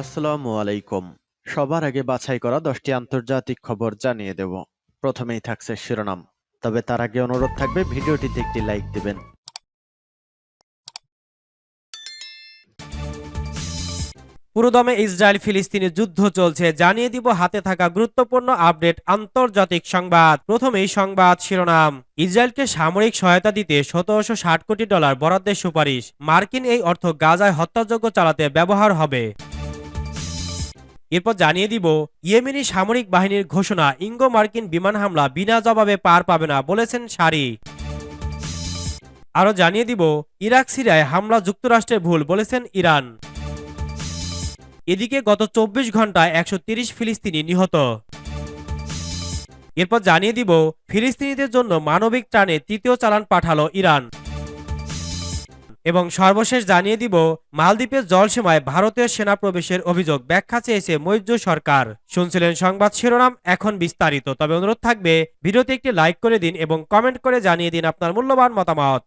আসসালামু আলাইকুম। সবার আগে বাছাই করা দশটি আন্তর্জাতিক খবর জানিয়ে দেব। প্রথমেই থাকছে শিরোনাম। তবে তার আগে অনুরোধ থাকবে, ভিডিওটিতে একটি লাইক দিবেন। পুরোদমে ইসরায়েল ফিলিস্তিনি যুদ্ধ চলছে। জানিয়ে দিব, হাতে থাকা গুরুত্বপূর্ণ আপডেট, আন্তর্জাতিক সংবাদ। প্রথমেই সংবাদ শিরোনাম। ইসরায়েলকে সামরিক সহায়তা দিতে সতেরোশো ষাট কোটি ডলার বরাদ্দের সুপারিশ। মার্কিন এই অর্থ গাজায় হত্যাযজ্ঞ চালাতে ব্যবহার হবে। এরপর জানিয়ে দিব, ইয়েমেনি সামরিক বাহিনীর ঘোষণা, ইঙ্গো মার্কিন বিমান হামলা বিনা জবাবে পার পাবে না বলেছেন সারি। আরও জানিয়ে দিব, ইরাক সিরিয়ায় হামলা যুক্তরাষ্ট্রের ভুল বলেছেন ইরান। এদিকে গত চব্বিশ ঘন্টায় একশো ফিলিস্তিনি নিহত। এরপর জানিয়ে দিব, ফিলিস্তিনিদের জন্য মানবিক ত্রাণে তৃতীয় চালান পাঠালো ইরান। এবং সর্বশেষ জানিয়ে দিব, মালদ্বীপের জলসীমায় ভারতীয় সেনা প্রবেশের অভিযোগ ব্যাখ্যা চেয়েছে মৈত্র সরকার। শুনছিলেন সংবাদ শিরোনাম, এখন বিস্তারিত। তবে অনুরোধ থাকবে, ভিডিওতে একটি লাইক করে দিন এবং কমেন্ট করে জানিয়ে দিন আপনার মূল্যবান মতামত।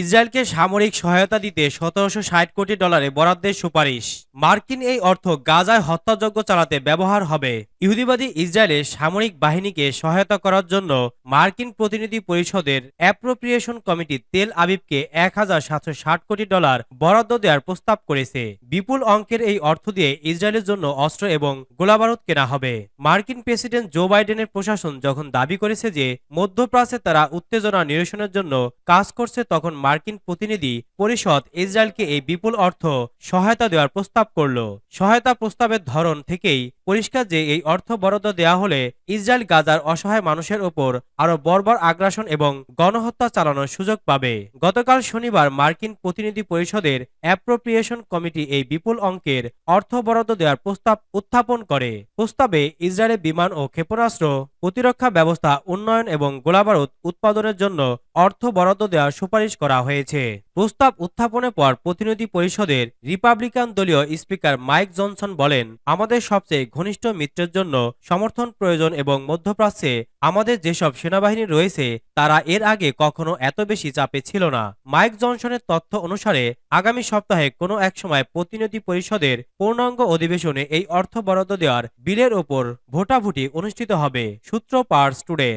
ইসরায়েলকে সামরিক সহায়তা দিতে সতেরোশো ষাট কোটি ডলারে বরাদ্দের সুপারিশ। মার্কিন এই অর্থ গাজায় হত্যাযজ্ঞ চালাতে ব্যবহার হবে। ইহুদিবাদী ইসরায়েলের সামরিক বাহিনীকে সহায়তা করার জন্য মার্কিন প্রতিনিধি পরিষদের অ্যাপ্রোপ্রিয়েশন কমিটি তেল আবিবকে এক হাজার সাতশো ষাট কোটি ডলার বরাদ্দ দেওয়ার প্রস্তাব করেছে। বিপুল অঙ্কের এই অর্থ দিয়ে ইসরায়েলের জন্য অস্ত্র এবং গোলাবারুদ কেনা হবে। মার্কিন প্রেসিডেন্ট জো বাইডেনের প্রশাসন যখন দাবি করেছে যে মধ্যপ্রাচ্যে তারা উত্তেজনা নিরসনের জন্য কাজ করছে, তখন মার্কিন প্রতিনিধি পরিষদ ইসরায়েলকে এই বিপুল অর্থ সহায়তা দেওয়ার প্রস্তাব করল। সহায়তা প্রস্তাবের ধরন থেকেই পরিষ্কার যে এই অর্থ বরাদ্দ দেয়া হলে ইসরায়েল গাজার অসহায় মানুষের ওপর আরও বর্বর আগ্রাসন এবং গণহত্যা চালানোর সুযোগ পাবে। গতকাল শনিবার মার্কিন প্রতিনিধি পরিষদের অ্যাপ্রোপ্রিয়েশন কমিটি এই বিপুল অঙ্কের অর্থ বরাদ্দ দেওয়ার প্রস্তাব উত্থাপন করে। প্রস্তাবে ইসরায়েলের বিমান ও ক্ষেপণাস্ত্র প্রতিরক্ষা ব্যবস্থা, উন্নয়ন এবং গোলাবারুদ উৎপাদনের জন্য অর্থ বরাদ্দ দেওয়ার সুপারিশ করা হয়েছে। প্রস্তাব উত্থাপনের পর প্রতিনিধি পরিষদের রিপাবলিকান দলীয় স্পিকার মাইক জনসন বলেন, আমাদের সবচেয়ে ঘনিষ্ঠ মিত্রের জন্য সমর্থন প্রয়োজন এবং মধ্যপ্রাচ্যে আমাদের যেসব সেনাবাহিনী রয়েছে, তারা এর আগে কখনো এত বেশি চাপে ছিল না। মাইক জনসনের তথ্য অনুসারে, আগামী সপ্তাহে কোনো এক সময় প্রতিনিধি পরিষদের পূর্ণাঙ্গ অধিবেশনে এই অর্থ বরাদ্দ দেওয়ার বিলের ওপর ভোটাভুটি অনুষ্ঠিত হবে। সূত্র পার্স টুডে।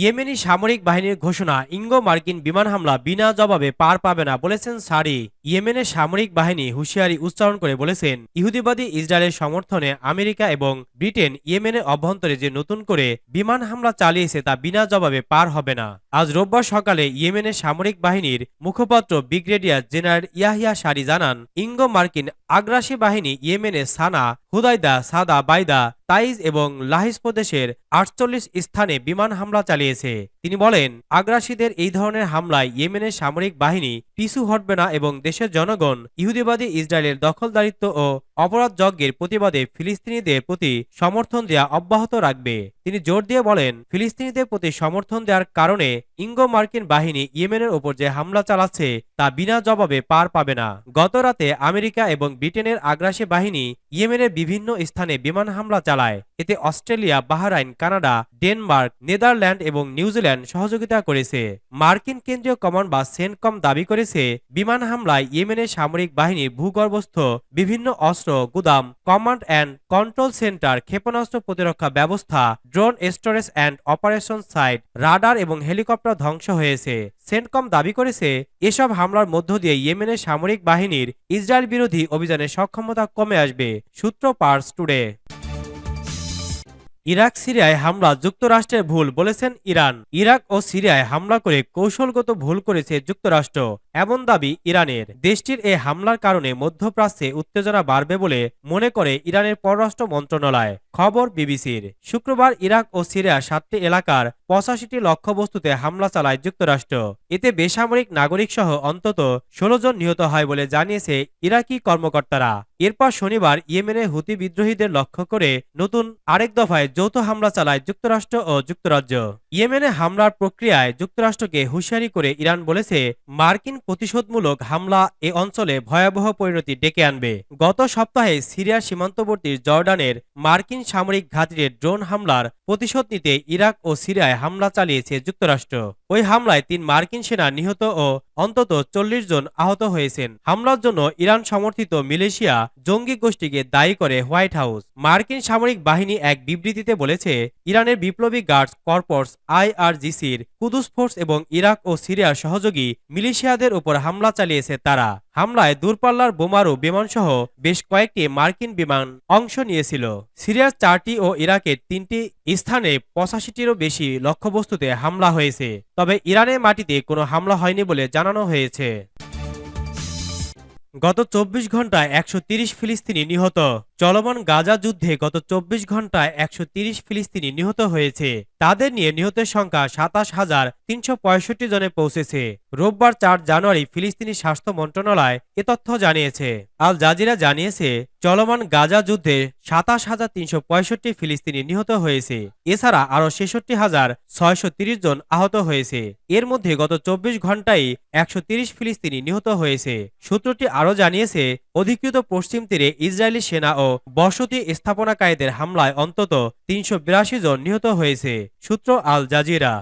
ইয়েমেনি সামরিক বাহিনীর ঘোষণা, ইঙ্গো মার্কিন বিমান হামলা বিনা জবাবে পার পাবে না বলেছেন সারি। ইয়েমেনের সামরিক বাহিনী হুঁশিয়ারি উচ্চারণ করে বলেছেন, ইহুদিবাদী ইসরায়েলের সমর্থনে আমেরিকা এবং ব্রিটেন ইয়েমেনের অভ্যন্তরে যে নতুন করে বিমান হামলা চালিয়েছে তা বিনা জবাবে পার হবে না। আজ রোববার সকালে ইয়েমেনের সামরিক বাহিনীর মুখপাত্র ব্রিগেডিয়ার জেনারেল ইয়াহিয়া সারি জানান, ইঙ্গো মার্কিন আগ্রাসী বাহিনী ইয়েমেনের সানা, হুদাইদা, সাদা, বাইদা, তাইজ এবং লাহিস প্রদেশের আটচল্লিশ স্থানে বিমান হামলা চালিয়েছে। তিনি বলেন, আগ্রাসীদের এই ধরনের হামলায় ইয়েমেনের সামরিক বাহিনী পিছু হটবে না এবং দেশের জনগণ ইহুদিবাদী ইসরায়েলের দখলদারিত্ব ও অপরাধ যজ্ঞের প্রতিবাদে ফিলিস্তিনিদের প্রতি সমর্থন দেওয়া অব্যাহত রাখবে। তিনি জোর দিয়ে বলেন, ফিলিস্তিনিদের প্রতি সমর্থন দেওয়ার কারণে ইঙ্গো মার্কিন বাহিনী ইয়েমেনের ওপর যে হামলা চালাচ্ছে, তা বিনা জবাবে পার পাবে না। গত রাতে আমেরিকা এবং ব্রিটেনের আগ্রাসী বাহিনী ইয়েমেনের বিভিন্ন স্থানে বিমান হামলা চালায়। এতে Australia, Bahrain, Canada, Denmark, Netherland এবং নিউজিল্যান্ড সহযোগিতা করেছে। মার্কিন কেন্দ্রীয় কমান্ড বা সেনকম দাবি করেছে, বিমান হামলায় ইয়েমেনের সামরিক বাহিনীর ভূগর্ভস্থ বিভিন্ন অস্ত্র গুদাম কমান্ড অ্যান্ড কন্ট্রোল সেন্টার ক্ষেপণাস্ত্র প্রতিরক্ষা ব্যবস্থা drone storage and operation site radar এবং হেলিকপ্টার ধ্বংস হয়েছে। সেন্টকম দাবি করেছে, এসব হামলার মধ্য দিয়ে ইয়েমেনের সামরিক বাহিনীর ইসরায়েল বিরোধী অভিযানের সক্ষমতা কমে আসবে, সূত্র পার্স টুডে ইরাক, সিরিয়ায় হামলা যুক্তরাষ্ট্রের ভুল বলেছেন ইরান। ইরাক ও সিরিয়ায় হামলা করে কৌশলগত ভুল করেছে যুক্তরাষ্ট্র, এমন দাবি ইরানের। দেশটির এ হামলার কারণে মধ্যপ্রাচ্যে উত্তেজনা বাড়বে বলে মনে করে ইরানের পররাষ্ট্র মন্ত্রণালয়। খবর বিবিসির। শুক্রবার ইরাক ও সিরিয়া সাতটি এলাকার পঁচাশিটি লক্ষ্যবস্তুতে হামলা চালায় যুক্তরাষ্ট্র। এতে বেসামরিক নাগরিক সহ অন্তত ষোলো জন নিহত হয় বলে জানিয়েছে ইরাকি কর্মকর্তারা। এরপর শনিবার ইয়েমেনে হুতি বিদ্রোহীদের লক্ষ্য করে নতুন আরেক দফায় যৌথ হামলা চালায় যুক্তরাষ্ট্র ও যুক্তরাজ্য। ইয়েমেনে হামলার প্রক্রিয়ায় যুক্তরাষ্ট্রকে হুঁশিয়ারি করে ইরান বলেছে, মার্কিন প্রতিশোধমূলক হামলা এ অঞ্চলে ভয়াবহ পরিণতি ডেকে আনবে। গত সপ্তাহে সিরিয়ার সীমান্তবর্তী জর্ডানের মার্কিন সামরিক ঘাঁটিতে ড্রোন হামলার প্রতিশোধ নিতে ইরাক ও সিরিয়ায় হামলা চালিয়েছে যুক্তরাষ্ট্র। ওই হামলায় তিন মার্কিন সেনা নিহত ও অন্তত চল্লিশ জন আহত হয়েছেন। হামলার জন্য ইরান সমর্থিত মিলেশিয়া জঙ্গি গোষ্ঠীকে দায়ী করে হোয়াইট হাউস। মার্কিন সামরিক বাহিনী এক বিবৃতিতে বলেছে, ইরানের বিপ্লবী গার্ডস কর্পস আইআরজিসির কুদুস ফোর্স এবং ইরাক ও সিরিয়ার সহযোগী মিলিশিয়াদের উপর হামলা চালিয়েছে তারা। হামলায় দূরপাল্লার বোমারু বিমানসহ বেশ কয়েকটি মার্কিন বিমান অংশ নিয়েছিল। সিরিয়ার চারটি ও ইরাকের তিনটি স্থানে পঁচাশিটিরও বেশি লক্ষ্যবস্তুতে হামলা হয়েছে। তবে ইরানের মাটিতে কোনো হামলা হয়নি বলে জানানো হয়েছে। গত চব্বিশ ঘন্টায় একশো ফিলিস্তিনি নিহত। চলমান গাজা যুদ্ধে গত চব্বিশ ঘন্টায় একশো ফিলিস্তিনি নিহত হয়েছে। তাদের নিয়ে নিহতের সংখ্যা সাতাশ হাজার তিনশো জনে পৌঁছেছে। রোববার চার জানুয়ারি ফিলিস্তিনি স্বাস্থ্য মন্ত্রণালয় এ তথ্য জানিয়েছে। আল জাজিরা জানিয়েছে, চলমান গাজা যুদ্ধে সাতাশ হাজার তিনশো ফিলিস্তিনি নিহত হয়েছে। এছাড়া আরও ছেষট্টি হাজার ছয়শো জন আহত হয়েছে। এর মধ্যে গত চব্বিশ ঘন্টায় একশো ফিলিস্তিনি নিহত হয়েছে। সূত্রটি আরও জানিয়েছে, অধিকৃত পশ্চিম তীরে ইসরায়েলি সেনা ও বসতি স্থাপনাকারীদের হামলায় অন্তত তিনশো বিরাশি জন নিহত হয়েছে সূত্র আল জাজিরা।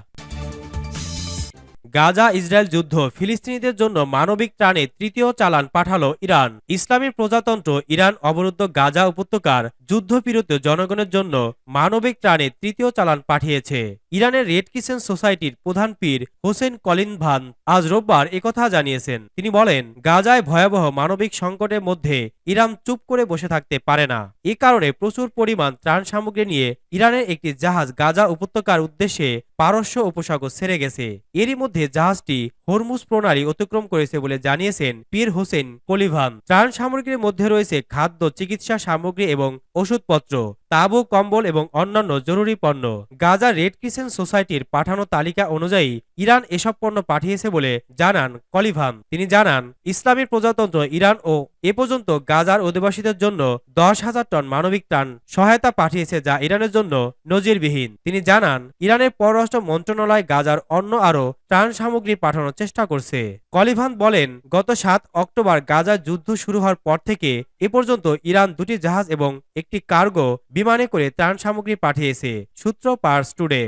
গাজা ইসরায়েল যুদ্ধ ফিলিস্তিনিদের জন্য মানবিক ত্রাণে তৃতীয় চালান পাঠালো ইরান। ইসলামী প্রজাতন্ত্র ইরান অবরুদ্ধ গাজা উপত্যকার যুদ্ধবিরত জনগণের জন্য মানবিক ত্রাণে তৃতীয় চালান পাঠিয়েছে। ইরানের রেড কিসেন সোসাইটির প্রধান পীর হোসেন কলিন ভান আজ রোববার একথা জানিয়েছেন। তিনি বলেন, গাজায় ভয়াবহ মানবিক সংকটের মধ্যে ইরান চুপ করে বসে থাকতে পারে না। এ কারণে প্রচুর পরিমাণ ত্রাণ সামগ্রী নিয়ে ইরানের একটি জাহাজ গাজা উপত্যকার উদ্দেশ্যে পারস্য উপসাগর ছেড়ে গেছে। এরই মধ্যে জাহাজটি হরমুজ প্রণালী অতিক্রম করেছে বলে জানিয়েছেন পীর হোসেন কলিভান ত্রাণ সামগ্রীর মধ্যে রয়েছে খাদ্য, চিকিৎসা সামগ্রী এবং ওষুধপত্র। তাবু, কম্বল এবং অন্যান্য জরুরি পণ্য। গাজা রেড ক্রিসেন্ট সোসাইটির পাঠানো তালিকা অনুযায়ী ইরান এসব পণ্য পাঠিয়েছে বলে জানান কলিভান তিনি জানান, ইসলামী প্রজাতন্ত্র ইরান ও এ পর্যন্ত গাজার অধিবাসীদের জন্য দশ হাজার টন মানবিক ত্রাণ সহায়তা পাঠিয়েছে যা ইরানের জন্য নজিরবিহীন। তিনি জানান, ইরানের পররাষ্ট্র মন্ত্রণালয় গাজার অন্য আরও ত্রাণ সামগ্রী পাঠানোর চেষ্টা করছে। কলিভান বলেন, গত সাত অক্টোবর গাজার যুদ্ধ শুরু হওয়ার পর থেকে এ পর্যন্ত ইরান দুটি জাহাজ এবং একটি কার্গো বিমানে করে ত্রাণ সামগ্রী পাঠিয়েছে, সূত্র পার্স টুডে।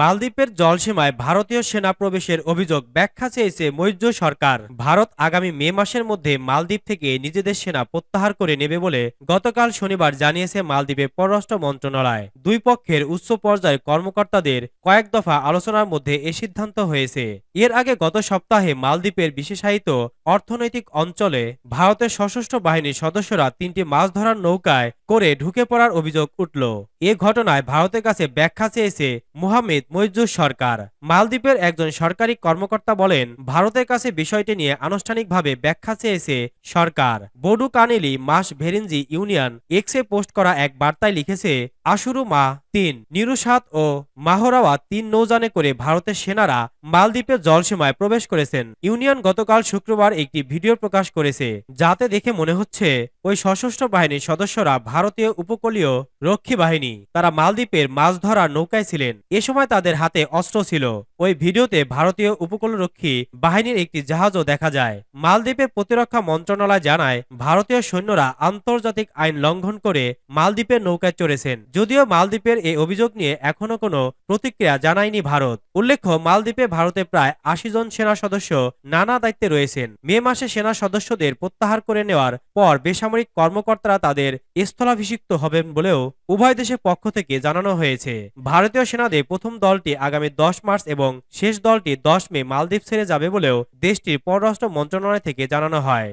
মালদ্বীপের জলসীমায় ভারতীয় সেনা প্রবেশের অভিযোগ ব্যাখ্যা চেয়েছে মৈত্র সরকার। ভারত আগামী মে মাসের মধ্যে মালদ্বীপ থেকে নিজেদের সেনা প্রত্যাহার করে নেবে বলে গতকাল শনিবার জানিয়েছে মালদ্বীপের পররাষ্ট্র মন্ত্রণালয়। দুই পক্ষের উচ্চ পর্যায়ের কর্মকর্তাদের কয়েক দফা আলোচনার মধ্যে এ সিদ্ধান্ত হয়েছে। এর আগে গত সপ্তাহে মালদ্বীপের বিশেষায়িত অর্থনৈতিক অঞ্চলে ভারতের সশস্ত্র বাহিনীর সদস্যরা তিনটি মাছ ধরার নৌকায় করে ঢুকে পড়ার অভিযোগ উঠল। এ ঘটনায় ভারতের কাছে ব্যাখ্যা চেয়েছে মোহাম্মেদ মইজুর সরকার। মালদ্বীপের একজন সরকারি কর্মকর্তা বলেন, ভারতের কাছে বিষয়টি নিয়ে আনুষ্ঠানিকভাবে ব্যাখ্যা চেয়েছে সরকার। বডু কানেলি মাস ভেরিঞ্জি ইউনিয়ন এক্সে পোস্ট করা এক বার্তায় লিখেছে, আশুরু মা তিন নিরুসাত ও মাহরাওয়া তিন নৌযানে করে ভারতের সেনারা মালদ্বীপের জলসীমায় প্রবেশ করেছেন। ইউনিয়ন গতকাল শুক্রবার একটি ভিডিও প্রকাশ করেছে, যাতে দেখে মনে হচ্ছে ওই সশস্ত্র বাহিনীর সদস্যরা ভারতীয় উপকূলীয় রক্ষী বাহিনী। তারা মালদ্বীপের মাছ ধরার নৌকায় ছিলেন। এ সময় তাদের হাতে অস্ত্র ছিল। ওই ভিডিওতে ভারতীয় উপকূলরক্ষী বাহিনীর একটি জাহাজও দেখা যায়। মালদ্বীপের প্রতিরক্ষা মন্ত্রণালয় জানায়, ভারতীয় সৈন্যরা আন্তর্জাতিক আইন লঙ্ঘন করে মালদ্বীপের নৌকায় চড়েছেন। যদিও মালদ্বীপের এই অভিযোগ নিয়ে এখনও কোনো প্রতিক্রিয়া জানায়নি ভারত। উল্লেখ্য, মালদ্বীপে ভারতে প্রায় আশি জন সেনা সদস্য নানা দায়িত্বে রয়েছেন। মে মাসে সেনা সদস্যদের প্রত্যাহার করে নেওয়ার পর বেসামরিক কর্মকর্তারা তাদের স্থলাভিষিক্ত হবেন বলেও উভয় দেশের পক্ষ থেকে জানানো হয়েছে। ভারতীয় সেনাদের প্রথম দলটি আগামী দশ মার্চ এবং শেষ দলটি দশ মে মালদ্বীপ ছেড়ে যাবে বলেও দেশটির পররাষ্ট্র মন্ত্রণালয় থেকে জানানো হয়।